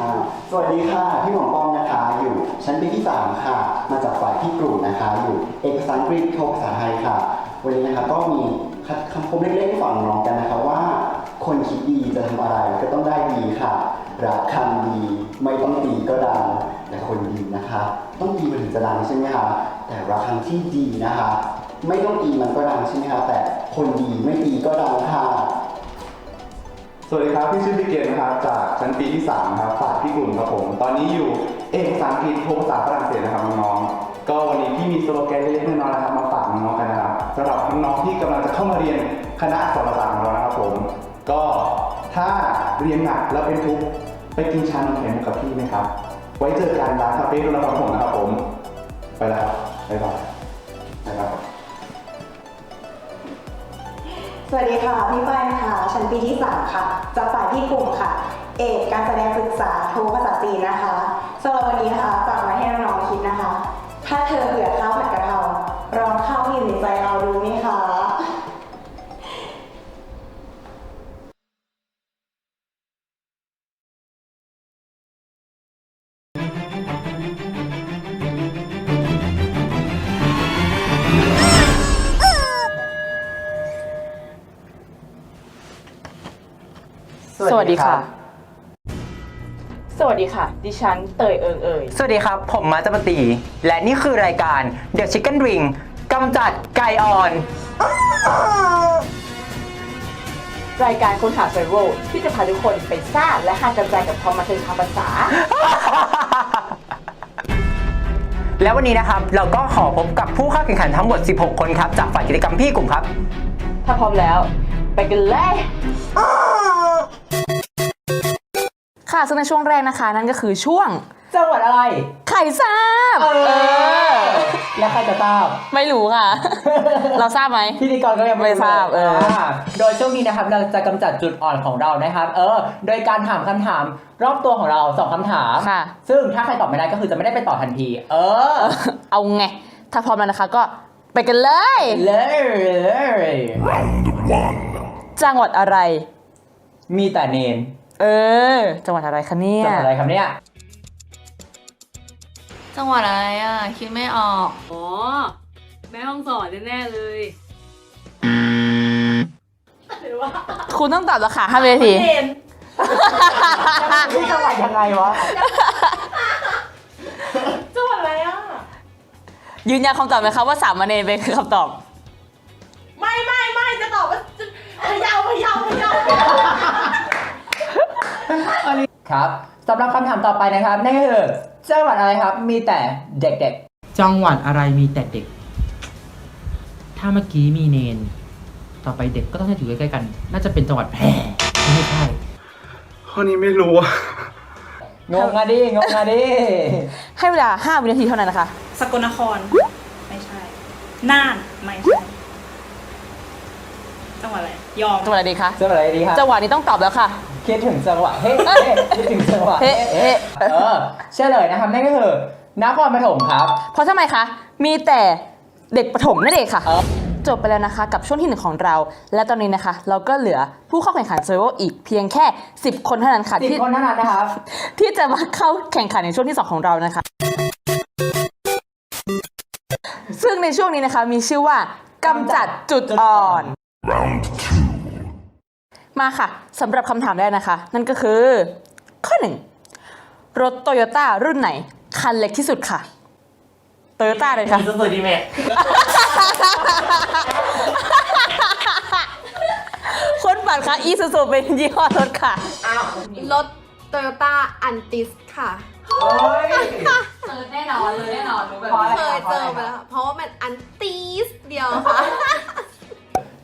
อ่าสวัสดีค่ะ พี่หมอป้อมนะคะอยู่ชั้นปีที่ 3 ค่ะ มาจากฝ่ายที่กลุ่มนะคะ อยู่เอกภาษาอังกฤษโทภาษาไทยค่ะ วันนี้นะคะก็มีคำคมเล็กๆให้ฟังน้องกันนะคะว่า คนคิดดีจะทำอะไรก็ต้องได้ดีค่ะรักคำดีไม่ต้องตีก็ดังแต่คนดีนะคะ ต้องดีมันถึงจะดังใช่ไหมคะแต่รักคำที่ดีนะคะ ไม่ต้องตีมันก็ดังใช่ไหมคะแต่คนดีไม่ตีก็ดังค่ะ สวัสดีครับพี่ชื่อพี่เกณฑ์นะครับจากชั้นปีที่3ครับฝ่ายพี่กลุ่มครับผม ตอนนี้อยู่เอกภาษาอังกฤษโทภาษาฝรั่งเศสนะครับน้องๆก็วันนี้พี่มีสโลแกนเล็กๆน้อยๆนะครับมาฝากน้องๆกันนะครับสำหรับน้องๆที่กำลังจะเข้ามาเรียนคณะอักษรศาสตร์ของเรานะครับผม ก็ถ้าเรียนหนักแล้วเป็นทุกข์ไปกินชานมไข่มุกกับพี่ไหมครับ ไว้เจอกันร้านคาเฟ่ดูแลความผมนะครับผม ไปแล้วบบ๊ายบายนะครับ สวัสดีค่ะพี่ป้ายนะคะชั้นปีที่ 3 ค่ะจากฝ่ายที่กลุ่มค่ะ เอกการแสดงศึกษาโทภาษาจีนนะคะสำหรับวันนี้นะคะฝากไว้ให้น้องๆคิดนะคะ ถ้าเธอเบื่อข้าวผัดกะเพราลองข้าวที่อยู่ในใจเราดูไหมคะ วัสดีค่ะ สวัสดีค่ะ ดิฉันเตยเอิงเอ่ย สวัสดีครับ ผมมาจปตี และนี่คือรายการ The Chicken Ring กำจัดไก่อ่อน รายการค้นหา s u r v i v a l ที่จะพาทุกคนไปซ่าและหากระจายกับความบันเทิงทางภาษา แล้ววันนี้นะครับ เราก็ขอพบกับผู้เข้าแข่งขันทั้งหมด 16 คนครับ จากฝ่ายกิจกรรมพี่กลุ่มครับ ถ้าพร้อมแล้ว ไปกันเลย ค่ะ ซึ่งในช่วงแรกนะคะ นั่นก็คือช่วงจังหวัดอะไร ไข่ทราบ เออและใครจะทราบ ไม่รู้ค่ะ เราทราบไหม พิธีกรก็ยังไม่ทราบเออาโดยช่วงนี้นะครับเราจะกำจัดจุดอ่อนของเรานะครับ เออ โดยการถามคำถามรอบตัวของเราสองคำถาม ค่ะ ซึ่งถ้าใครตอบไม่ได้ก็คือจะไม่ได้ไปต่อทันที เออ เอาไง ถ้าพร้อมแล้วนะคะก็ไปกันเลย เลยเลยจังหวัดอะไร มีแต่เนน เออ จังหวัดอะไรคะเนี่ยจังหวัดอะไรครับเนี่ย จังหวัดอะไรอะ คิดไม่ออก อ๋อ แม่ห้องสอนแน่ๆเลยคุณต้องตอบราคาห้าวินาทีที่จังหวัดยังไงวะ จังหวัดอะไรอะ ยืนยันคำตอบไหมคะว่าสามเณรเป็นคำตอบ ครับสำหรับคำถามต่อไปนะครับนั่นก็คือจังหวัดอะไรครับ มีแต่เด็กจังหวัดอะไรมีแต่เด็ก ถ้าเมื่อกี้มีเนน ต่อไปเด็กก็ต้องจะอยู่ใกล้ๆกัน น่าจะเป็นจังหวัดแพร่ไม่ใช่ ข้อนี้ไม่รู้อะๆงงอะดิงงอะดิให้เวลาห้าวินาทีเท่านั้นนะคะ สกลนคร ไม่ใช่ น่าน ไม่ใช่ จังหวัดอะไร ยอมจังหวัดอะไรดีคะจังหวัดอะไรดีครับจังหวัดนี้ต้องตอบแล้วค่ะ คิดถึงจังหวัดเฮ้เฮ้คิดถึงจังหวัดเฮ้เฮ้เออเฉลยนะครับนั่นก็คือนครปฐมครับ เพราะทำไมคะ มีแต่เด็กประถมนั่นเองค่ะเออจบไปแล้วนะคะกับช่วงที่หนึ่งของเรา และตอนนี้นะคะ เราก็เหลือผู้เข้าแข่งขันเซอร์ v อีกเพียงแค่ 10 คนเท่านั้นค่ะสิบที่คนเท่านั้นนะครับที่จะมาเข้าแข่งขันในช่วงที่ 2 ของเรานะคะ ซึ่งในช่วงนี้นะคะมีชื่อว่ากำจัดจุดอ่อน มาค่ะสำหรับคำถามแรกนะคะ นั่นก็คือ ข้อหนึ่งรถโตโยต้ารุ่นไหน คันเล็กที่สุดค่ะโตโยต้าเลยค่ะ สุดๆดีแม่คนปัดคะอีซูซูเป็นยี่ห้อรถค่ะรถโตโยต้าอันติสค่ะเจอแน่นอนเลยแน่นอนรู้แบบเพราะอะไรเคยเจอมาแล้วเพราะว่ามันอันติสเดียวค่ะ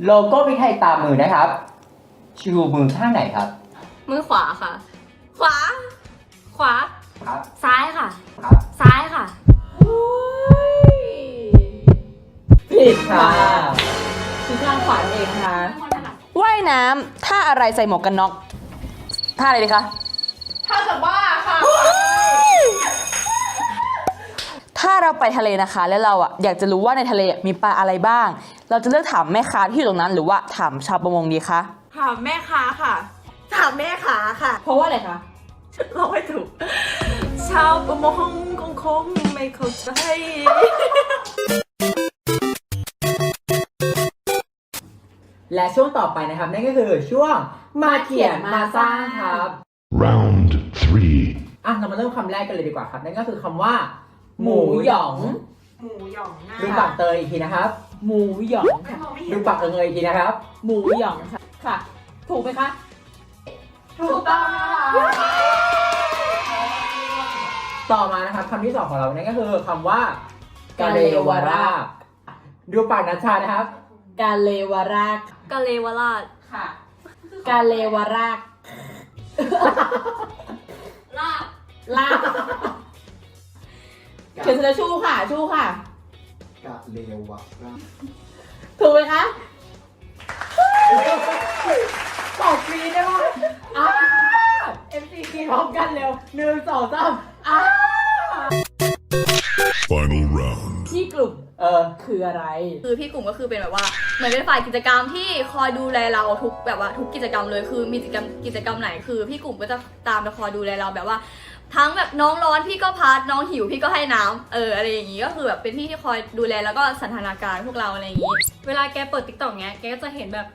โลโก้พิไทยตามมือนะครับ ชูมือข้างไหนครับ มือขวาค่ะ ขวา ขวา ครับ ซ้ายค่ะ ครับ ซ้ายค่ะผิดค่ะคือข้างขวาเองค่ะว่ายน้ำท่าอะไรใส่หมวกกันน็อกท่าอะไรดีคะถ้าจะบ้าค่ะ ถ้าเราไปทะเลนะคะ แล้วเราอะอยากจะรู้ว่าในทะเลมีปลาอะไรบ้าง เราจะเลือกถามแม่ค้าที่อยู่ตรงนั้น หรือว่าถามชาวประมงดีคะ ถามแม่ค้าค่ะ ถามแม่ค้าค่ะ เพราะว่าอะไรคะเราไม่ถูก ชาวประมงคงคงไม่เข้าใจ และช่วงต่อไปนะครับ นั่นก็คือช่วงมาเขียนมาสร้างครับ Round three. อะเรามาเริ่มคำแรกกันเลยดีกว่าครับ นั่นก็คือคำว่า หมูหยองหมูหยองหน้าดูปากเตยอีกทีนะครับ หมูหยองค่ะดูปากเตยอีกทีนะครับ หมูหยองค่ะ ค่ะ ถูกไหมคะ ถูกต้องค่ะต่อมานะครับคำที่สองของเรานั่นก็คือคำว่ากาเลวราบดูปากนัชชานะครับ กาเลวรากกาเลวราชค่ะ กาเลวรากลาบลากเขียนเสนอชูค่ะ ชูค่ะ กะเลวะราถูกไหมคะ ตอบฟรีได้ไหมอ่า MC กินพร้อมกันเร็วหนึ่งสองสามอ่า Final round. ที่กลุ่มเออคืออะไร คือพี่กลุ่มก็คือเป็นแบบว่าเหมือนเป็นฝ่ายกิจกรรมที่คอยดูแลเราทุกแบบว่าทุกกิจกรรมเลยคือมีกิจกรรมกิจกรรมไหนคือ พี่กลุ่มก็จะตามไปคอยดูแลเราแบบว่า ทั้งแบบน้องร้อนพี่ก็พัดน้องหิวพี่ก็ให้น้ำเอออะไรอย่างงี้ก็คือแบบเป็นพี่ที่คอยดูแลแล้วก็สันทนาการพวกเราอะไรอย่างงี้ เวลาแกเปิดติ๊กต็อกเงี้ย แกก็จะเห็นแบบ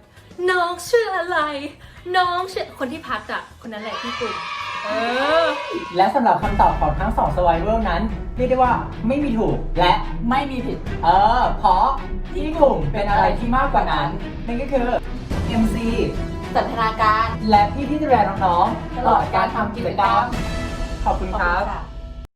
น้องชื่ออะไร น้องชื่อคนที่พัดอะ คนนั้นแหละพี่กลุ่มเออ และสำหรับคำตอบของทั้งสองสไวเวอร์นั้น เรียกได้ว่าไม่มีถูกและไม่มีผิด เออ เพราะที่กลุ่มเป็นอะไรที่มากกว่านั้นนั่นก็คือ MC สันทนาการ และพี่ที่ดูแลน้องๆตลอดการทำกิจกรรมขอบคุณครับขอบคุณค่ะ